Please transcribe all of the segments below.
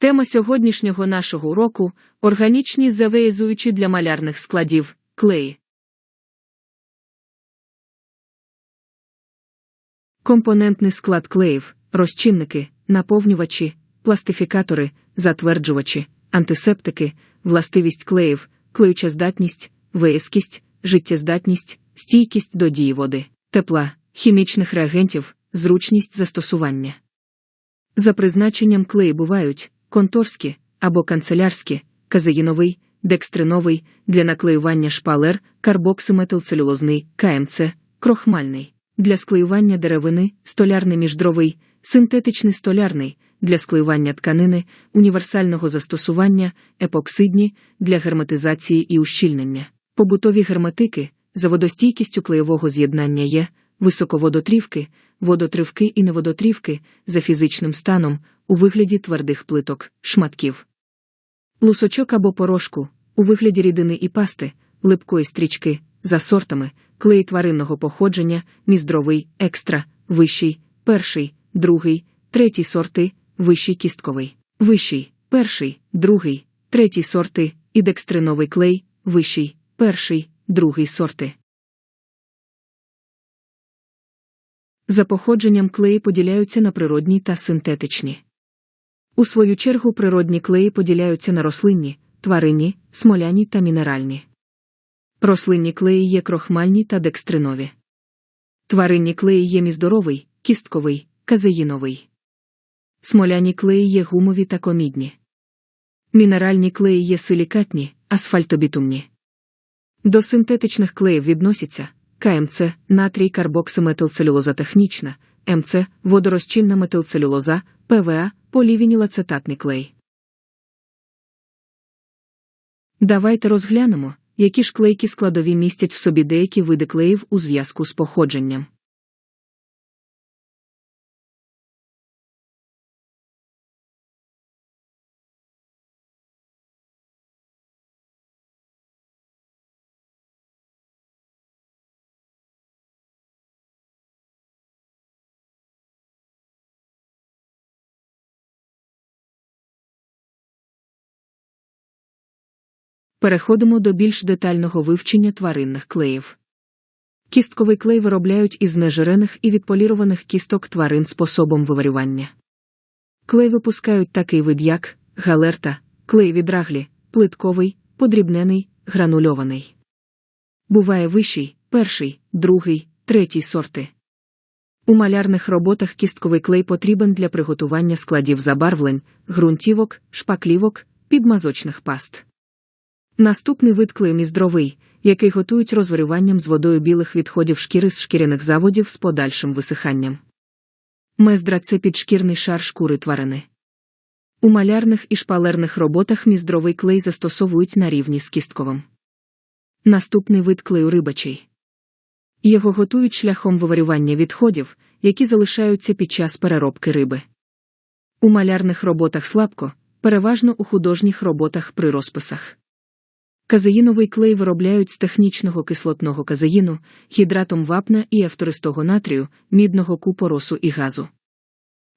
Тема сьогоднішнього нашого уроку органічні завеязуючі для малярних складів клеї. Компонентний склад клеїв, розчинники, наповнювачі, пластифікатори, затверджувачі, антисептики, властивість клеїв, клеюча здатність, виязкість, життєздатність, стійкість до дії води, тепла, хімічних реагентів, зручність застосування. За призначенням клеї бувають конторські або канцелярські, казеїновий, декстриновий, для наклеювання шпалер, карбоксиметилцелюлозний, КМЦ, крохмальний, для склеювання деревини, столярний міждровий, синтетичний столярний, для склеювання тканини, універсального застосування, епоксидні, для герметизації і ущільнення. Побутові герметики, за водостійкістю клеєвого з'єднання є, висоководотрівки, водотривки і неводотрівки, за фізичним станом, у вигляді твердих плиток, шматків. Лусочок або порошку, у вигляді рідини і пасти, липкої стрічки, за сортами, клей тваринного походження, міздровий, екстра, вищий, перший, другий, третій сорти, вищий кістковий, вищий, перший, другий, третій сорти, і декстриновий клей, вищий, перший, другий сорти. За походженням клеї поділяються на природні та синтетичні. У свою чергу природні клеї поділяються на рослинні, тваринні, смоляні та мінеральні. Рослинні клеї є крохмальні та декстринові. Тваринні клеї є міздоровий, кістковий, казеїновий. Смоляні клеї є гумові та комідні. Мінеральні клеї є силікатні, асфальтобітумні. До синтетичних клеїв відносяться КМЦ, натрій карбоксиметилцелюлоза технічна, МЦ, водорозчинна метилцелюлоза, ПВА, полівінілацетатний клей. Давайте розглянемо, які ж клейкі складові містять в собі деякі види клеїв у зв'язку з походженням. Переходимо до більш детального вивчення тваринних клеїв. Кістковий клей виробляють із нежирених і відполірованих кісток тварин способом виварювання. Клей випускають такий вид, як галерта, клей від раглі, плитковий, подрібнений, гранульований. Буває вищий, перший, другий, третій сорти. У малярних роботах кістковий клей потрібен для приготування складів забарвлень, ґрунтівок, шпаклівок, підмазочних паст. Наступний вид клею міздровий, який готують розварюванням з водою білих відходів шкіри з шкіряних заводів з подальшим висиханням. Мездра це підшкірний шар шкури тварини. У малярних і шпалерних роботах міздровий клей застосовують на рівні з кістковим. Наступний вид клею рибачий. Його готують шляхом виварювання відходів, які залишаються під час переробки риби. У малярних роботах слабко, переважно у художніх роботах при розписах. Казеїновий клей виробляють з технічного кислотного казеїну, гідратом вапна і автористого натрію, мідного купоросу і газу.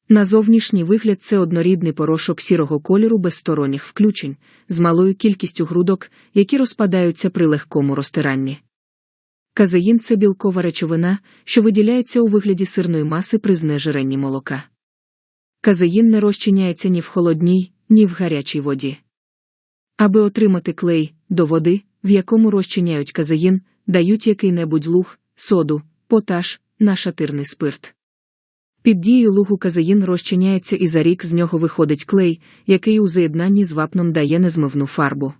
На зовнішній вигляд це однорідний порошок сірого кольору без сторонніх включень, з малою кількістю грудок, які розпадаються при легкому розтиранні. Казеїн це білкова речовина, що виділяється у вигляді сирної маси при знежиренні молока. Казеїн не розчиняється ні в холодній, ні в гарячій воді. Аби отримати клей до води, в якому розчиняють казеїн, дають який-небудь луг, соду, поташ, нашатирний спирт. Під дією лугу казеїн розчиняється і за рік з нього виходить клей, який у з'єднанні з вапном дає незмивну фарбу.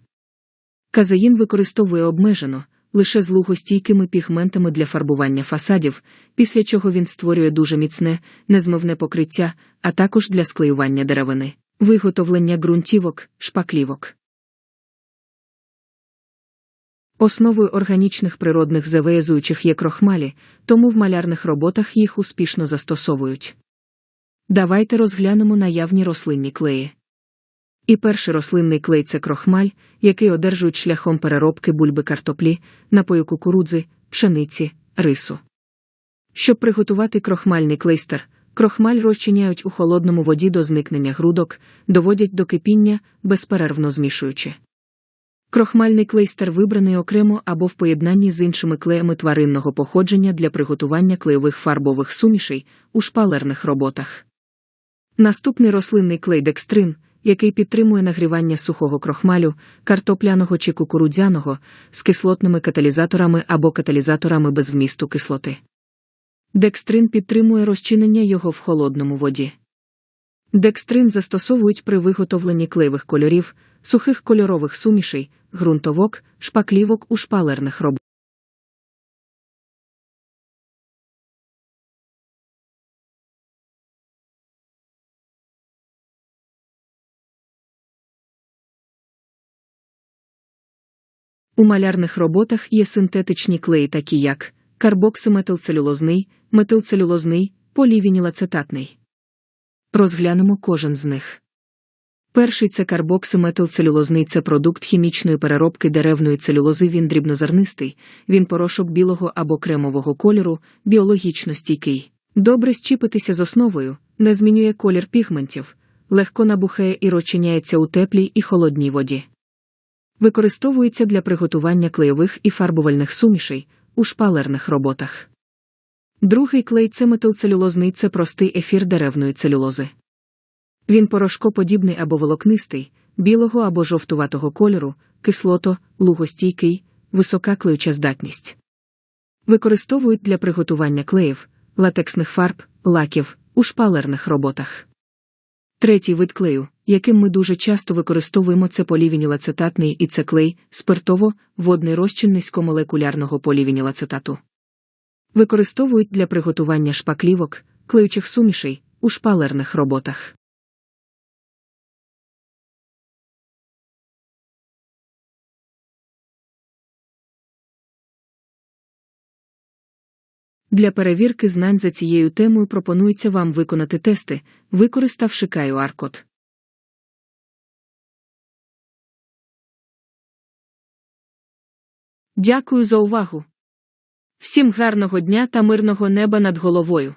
Казеїн використовує обмежено, лише з лугостійкими пігментами для фарбування фасадів, після чого він створює дуже міцне, незмивне покриття, а також для склеювання деревини, виготовлення ґрунтівок, шпаклівок. Основою органічних природних завеязуючих є крохмалі, тому в малярних роботах їх успішно застосовують. Давайте розглянемо наявні рослинні клеї. І перший рослинний клей це крохмаль, який одержують шляхом переробки бульби картоплі, напою кукурудзи, пшениці, рису. Щоб приготувати крохмальний клейстер, Крохмаль розчиняють у холодному воді до зникнення грудок, доводять до кипіння, безперервно змішуючи. Крохмальний клейстер вибраний окремо або в поєднанні з іншими клеями тваринного походження для приготування клейових фарбових сумішей у шпалерних роботах. Наступний рослинний клей декстрин, який підтримує нагрівання сухого крохмалю, картопляного чи кукурудзяного з кислотними каталізаторами або каталізаторами без вмісту кислоти. Декстрин підтримує розчинення його в холодному воді. Декстрин застосовують при виготовленні клеєвих кольорів, сухих кольорових сумішей, ґрунтовок, шпаклівок у шпалерних роботах. У малярних роботах є синтетичні клеї, такі як карбоксиметилцелюлозний, метилцелюлозний, полівінілацетатний. Розглянемо кожен з них. Перший це карбоксиметилцелюлозний це продукт хімічної переробки деревної целюлози. Він дрібнозернистий, він порошок білого або кремового кольору, біологічно стійкий. Добре щіпитися з основою, не змінює колір пігментів, легко набухає і розчиняється у теплій і холодній воді. Використовується для приготування клейових і фарбувальних сумішей у шпалерних роботах. Другий клей це метилцелюлозний це простий ефір деревної целюлози. Він порошкоподібний або волокнистий, білого або жовтуватого кольору, кислото, лугостійкий, висока клеюча здатність. Використовують для приготування клеїв, латексних фарб, лаків у шпалерних роботах. Третій вид клею, яким ми дуже часто використовуємо це полівінілацетатний і це клей, спиртово, водний розчин низькомолекулярного полівінілацетату. Використовують для приготування шпаклівок, клеючих сумішей у шпалерних роботах. Для перевірки знань за цією темою пропонується вам виконати тести, використавши QR-код. Дякую за увагу. Всім гарного дня та мирного неба над головою.